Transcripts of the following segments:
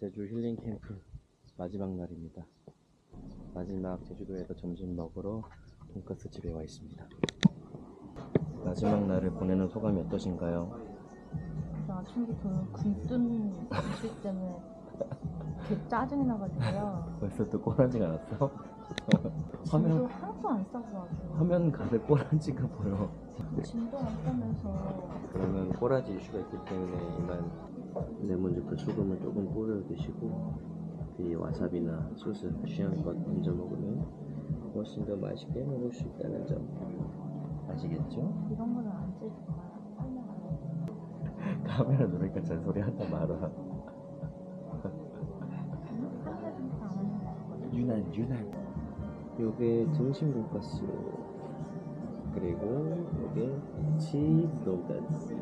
제주 힐링 캠프 마지막 날입니다. 마지막 제주도에서 점심 먹으러 돈가스 집에 와 있습니다. 마지막 날을 보내는 소감이 어떠신가요? 저 아침부터 굶뜬 음식 때문에 개 짜증이 나가지고요. 벌써 또 꼬라지가 났어? 짐도 화면 하나도 안 싸고 와서 화면 가득 꼬라지가 보여. 짐도 안 싸면서 그러면 꼬라지 이슈가 있기 때문에 이만 레몬즙과 소금을 조금 뿌려 드시고 이 와사비나 소스 취향껏 얹어 먹으면 훨씬 더 맛있게 먹을 수 있다는 점 아시겠죠? 이런 거는 안안 해요. 카메라 누르니까 잔소리 하다 말아. 유난 유난. 요게 등심 돈가스 그리고 요게 치즈 돈가스.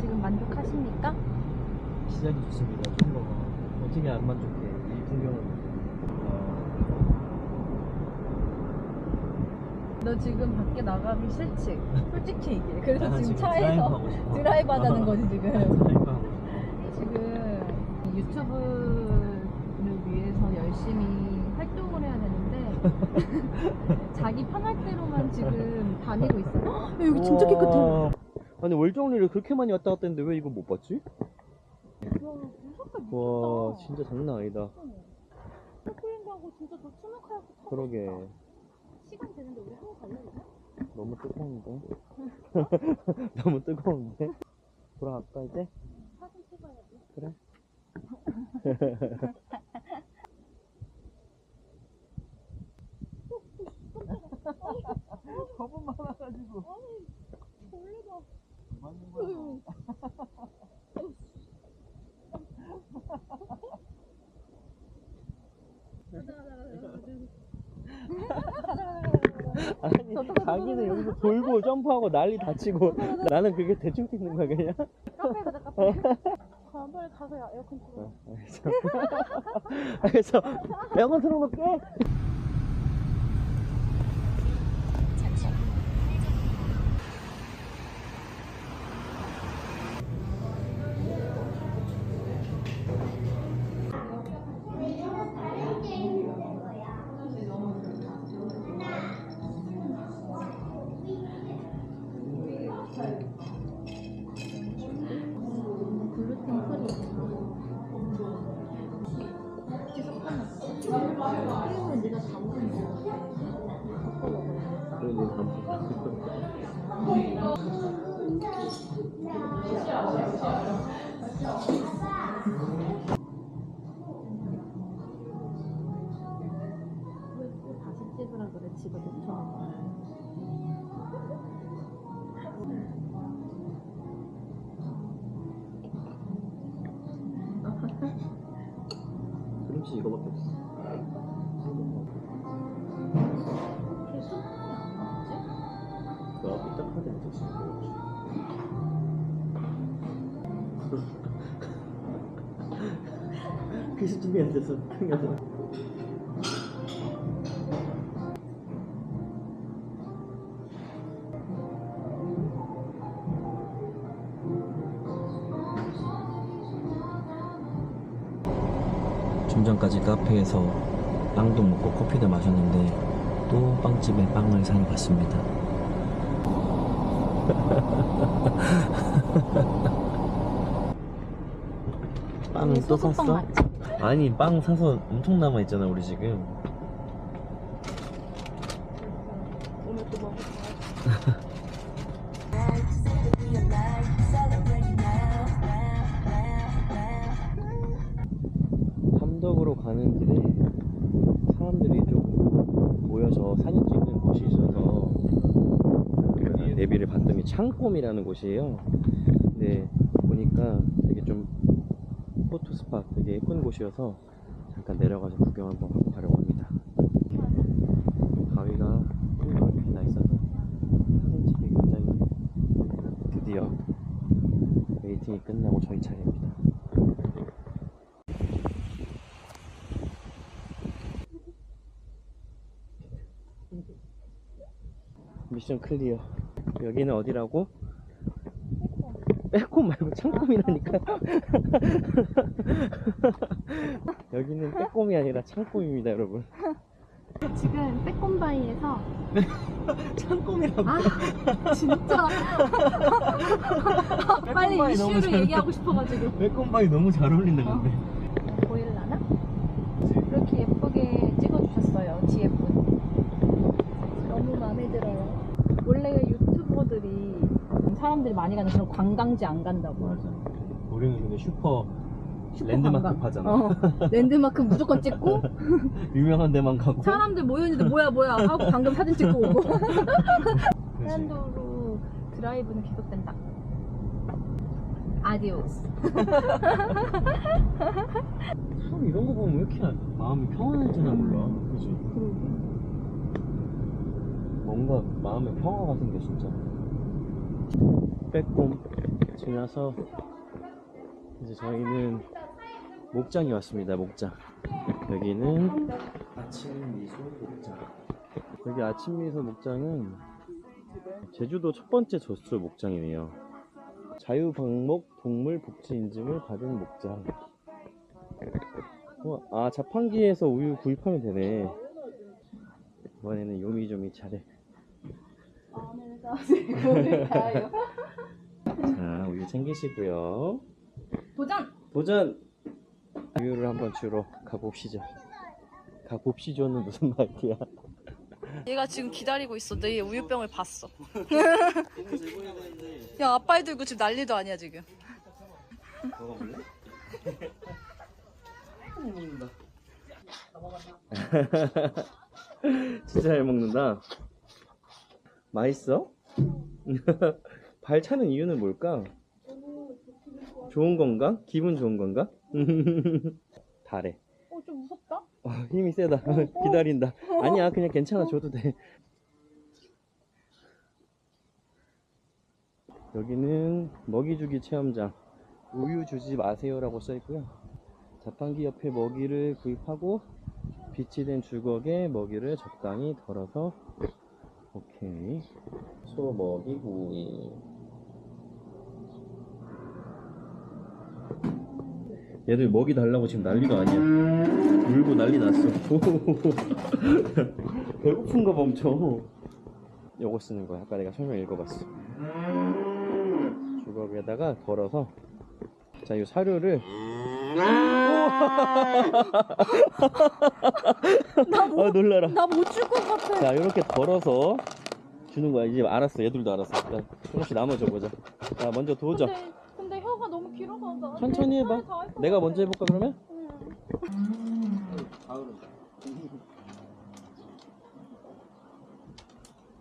지금 만족하십니까? 시작이 좋습니다. 충거가 어떻게 안 만족해? 이 풍경은. 너 지금 밖에 나가기 싫지? 솔직히 얘기해. 그래서 지금 지금 차에서. 드라이브 하자는 거지 지금. 지금 이 유튜브를 위해서 열심히 활동을 해야 되는데 자기 편할 대로만 지금 다니고 있어요. 헉, 여기 진짜 깨끗해. 아니 월정리를 그렇게 많이 왔다 갔다 했는데 왜 이거 못 봤지? 와, 진짜 장난 아니다. 스크린하고 진짜 저 추락하고 타고 그러게. 시간 되는데 우리 한번 갈래 그냥? 너무 뜨거운데. 너무 뜨거운데. 돌아갈까 이제? 사진 찍어야지. 그래. 겁은 많아가지고. 맞는 거야. 아니 자기는 여기서 돌고 점프하고 난리 다치고 나는 그게 대충 뛰는 거야 그냥. 카페 가자 카페. 아, 빨리 가서 에어컨 틀어. 알겠어. 에어컨 틀어놓을게. 글씨 준비 안 돼서 큰일났어. 좀 전까지 카페에서 빵도 먹고 커피도 마셨는데 또 빵집에 빵을 사러 갔습니다. 빵또 소금빵 샀어? 맞지? 아니 빵 사서 엄청 남아 있잖아 우리 지금. 오늘 또 먹을 거야. 삼덕으로 가는 길에 사람들이 좀 모여서 사진 찍는 곳이 있어서 그 내비를 봤더니 창꼼이라는 곳이에요. 근데 보니까 되게 좀 포토 스팟 되게 예쁜 곳이어서 잠깐 내려가서 구경 한번 하고 가려고 합니다. 가위가 이렇게 나 있어서 사진 찍기 굉장히 드디어 웨이팅이 끝나고 저희 차례입니다. 미션 클리어. 여기는 어디라고? 빼꼼 말고 창꼼이라니까. 여기는 빼꼼이 아니라 창꼼입니다, 여러분. 지금 빼꼼바이에서 창꼼이라고. 아 진짜 빨리 너무 이슈를 잘 얘기하고 싶어가지고 빼꼼바이 너무 잘 어울린다, 근데. 보일라나? 이렇게 예쁘게 찍어주셨어요 뒤에 분 너무 마음에 들어요 원래 유튜버들이 사람들이 많이 가는 그런 관광지 안 간다고 맞아. 우리는 근데 슈퍼, 슈퍼 랜드마크 관광. 하잖아. 어, 랜드마크 무조건 찍고 유명한 데만 가고. 사람들 모여있는데 뭐야 뭐야 하고 방금 사진 찍고 오고 그치. 해안도로 드라이브는 계속된다 아디오스 참 이런 거 보면 왜 이렇게 마음이 평안해지나 몰라. 그지? 뭔가 마음에 평화가 생겨 진짜. 빼꼼 지나서 이제 저희는 목장이 왔습니다. 목장. 여기는 아침 미소 목장. 여기 아침 미소 목장은 제주도 첫 번째 젖소 목장이네요. 자유방목 동물 복지 인증을 받은 목장. 어, 아 자판기에서 우유 구입하면 되네. 이번에는 요미조미 차례. 자 우유 챙기시고요. 도전! 도전! 우유를 한번 주러 가봅시죠. 가봅시죠는 무슨 말이야? 얘가 지금 기다리고 있어. 내 우유병을 봤어. 야, 아빠이 들고 지금 난리도 아니야, 지금. 먹어볼래? 먹는다. 진짜 잘 먹는다. 맛있어? 발 차는 이유는 뭘까? 좋은 건가? 기분 좋은 건가? 달해. 어, 좀 무섭다? 어, 힘이 세다. 기다린다. 아니야, 그냥 괜찮아. 줘도 돼. 여기는 먹이주기 체험장. 우유 주지 마세요라고 써 있고요. 자판기 옆에 먹이를 구입하고 빛이 된 주걱에 먹이를 적당히 덜어서 오케이. 소 먹이 구이. 얘들 먹이 달라고 지금 난리도 아니야. 울고 난리 났어. 배고픈가 봐 엄청. 요거 쓰는 거야. 아까 내가 설명 읽어봤어. 주걱에다가 덜어서 자, 이 사료를 나 못, 아 놀라라. 나 못 줄 것 같아. 자, 이렇게 덜어서 주는 거야. 이제 알았어. 얘들도 알았어. 자, 조금씩 나눠줘 보자. 자, 먼저 도전. 근데, 근데 혀가 너무 길어서 나 천천히 내 해봐. 내가. 먼저 해볼까 그러면? 응.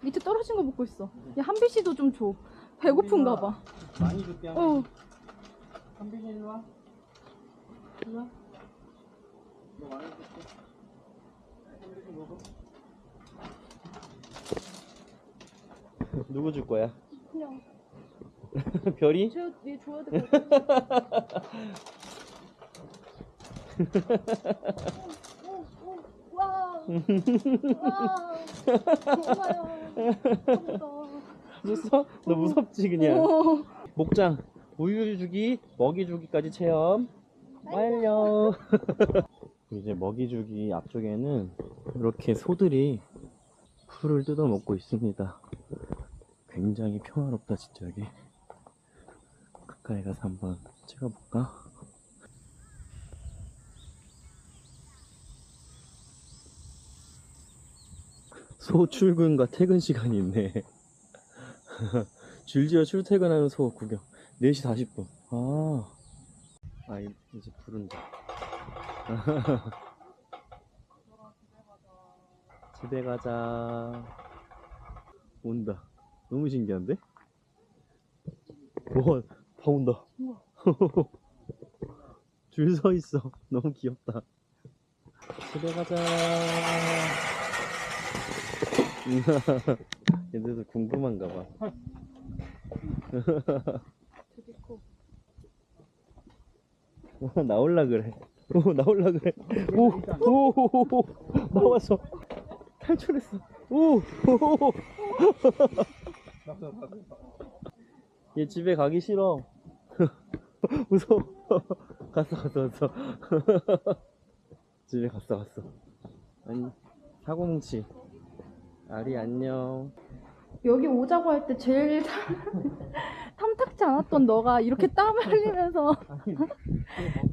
밑에 떨어진 거 먹고 있어. 야, 한비 씨도 좀 줘. 배고픈가 봐. 많이 줄게. 어. 한빈이 일로 와. 와. 너 많이 먹어. 누구 줄 거야? 그냥 별이? 쟤, 얘 줘야 될 것 같아. 와우. 엄마야. 무섭다. 무서워? 너 무섭지 그냥. 오. 목장 우유 주기, 먹이 주기까지 체험 완료. 이제 먹이 주기 앞쪽에는 이렇게 소들이 풀을 뜯어 먹고 있습니다. 굉장히 평화롭다 진짜 여기. 가까이 가서 한번 찍어볼까? 소 출근과 퇴근 시간이 있네. 줄지어 출퇴근하는 소 구경 4시 40분 아, 아 이- 이제 부른다. 집에 가자. 온다. 너무 신기한데? 와, 다 온다. 줄 서 있어. 너무 귀엽다. 집에 가자. 얘들도 궁금한가 봐 되게 커. 나올라 그래. 오, 나올라 그래. 오, 오, 오, 오, 나왔어. 탈출했어. 오, 오, 오, 얘 집에 가기 싫어. 무서워. 갔어, 갔어, 갔어. 집에 갔어, 갔어. 아니, 사고뭉치. 아리 안녕. 여기 오자고 할 때 제일 탐탁지 않았던 너가 이렇게 땀을 흘리면서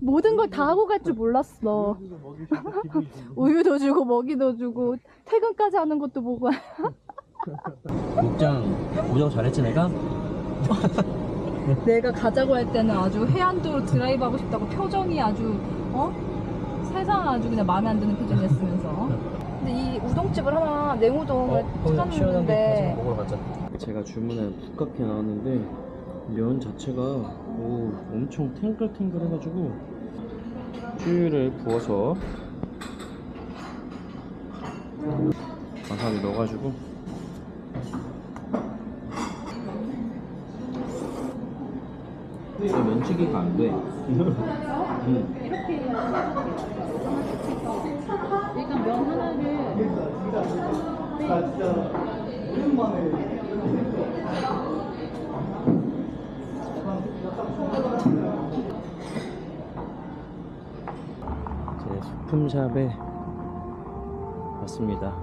모든 걸 다 하고 갈 줄 몰랐어. 우유도 주고 먹이도 주고 퇴근까지 하는 것도 보고 목장 오자고 잘했지 내가? 내가 가자고 할 때는 아주 해안도로 드라이브 하고 싶다고 표정이 아주 어? 세상 아주 그냥 마음에 안 드는 표정이었으면서 근데 이 우동집을 하나 냉우동을 찾았는데 먹으러 가자. 제가 주문한 북카페 나왔는데 면 자체가 오, 엄청 탱글탱글 해가지고 쭈유를 부어서 와사비 넣어가지고 이거 면치기가 안 돼. 응. 일단 면 하나를 제 소품샵에 왔습니다.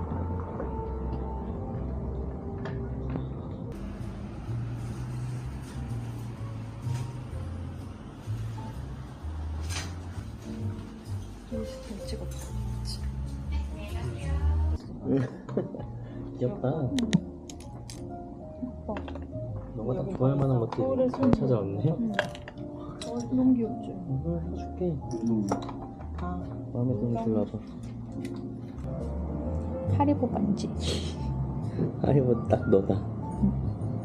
귀엽다. 너가 딱 좋아할 만한 것들 잘 찾아왔네. 너무 귀엽죠? 이걸 해줄게. 마음에 드는 거 골라봐. 하리보 반지 하이버 딱 너다.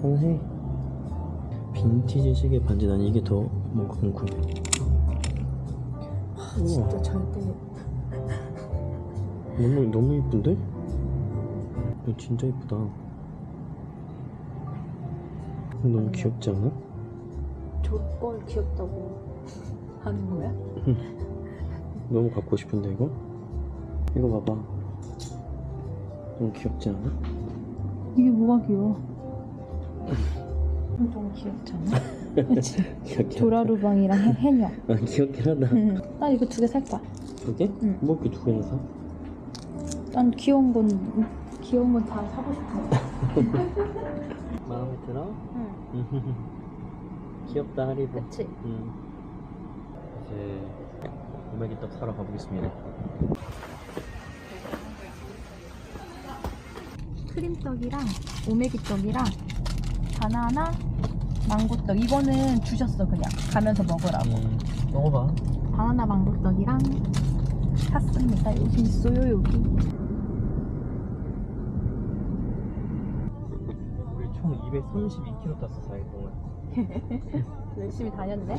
하나 해. 빈티지 시계 반지 난 이게 더 뭔가 궁금해. 우와, 절대 너무 너무 이쁜데? 이거 진짜 이쁘다. 너무 귀엽지 않아? 저걸 귀엽다고 하는 거야? 너무 갖고 싶은데 이거? 이거 봐봐. 너무 귀엽지 않아? 이게 뭐가 귀여워? 너무 귀엽지 않아? 그치? 해, 해녀. 아, 귀엽긴 하다. 응. 난 이거 두 개 살 거야 두 개? 응. 뭐 이렇게 두 개나 사? 난 귀여운 건 귀여운 건 다 사고 싶어 마음에 들어? 응 귀엽다 하리보. 그치? 음. 이제 오메기떡 사러 가보겠습니다. 크림떡이랑 오메기떡이랑 바나나 망고떡. 이거는 주셨어 그냥. 가면서 먹으라고. 음, 먹어봐. 바나나 망고떡이랑 샀습니다. 여기 있어요 여기. 우리 총 232km 땄어 4일 동안. 열심히 다녔네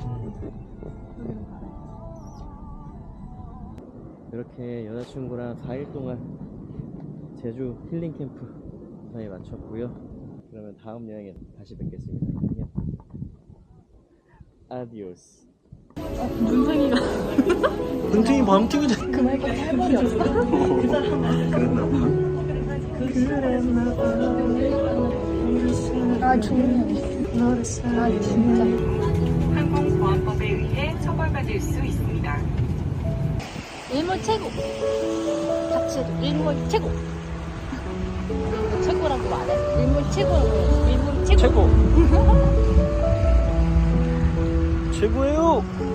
이렇게 여자친구랑 4일 동안 제주 힐링 캠프 무사히 마쳤고요. 그러면 다음 여행에 다시 뵙겠습니다. 안녕. 아디오스. 눈탱이가 눈팅이 밤팅이잖아. 그할 말이 없어 아 좋네 아 진짜 항공보안법에 의해 처벌받을 수 있습니다. 일몰 최고 자체도 일몰 최고 최고라고 말해 일몰 최고라고 해. 일몰 최고 최고. 최고예요.